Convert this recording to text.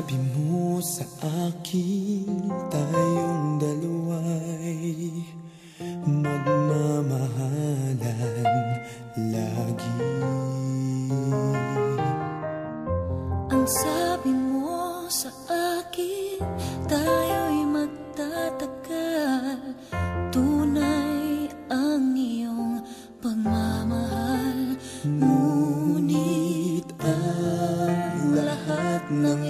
Sabi mo sa akin tayong dalaway Magmamahalan lagi. Ang sabi mo sa akin tayo'y magtatagal Tunay ang iyong pagmamahal Ngunit ang lahat ng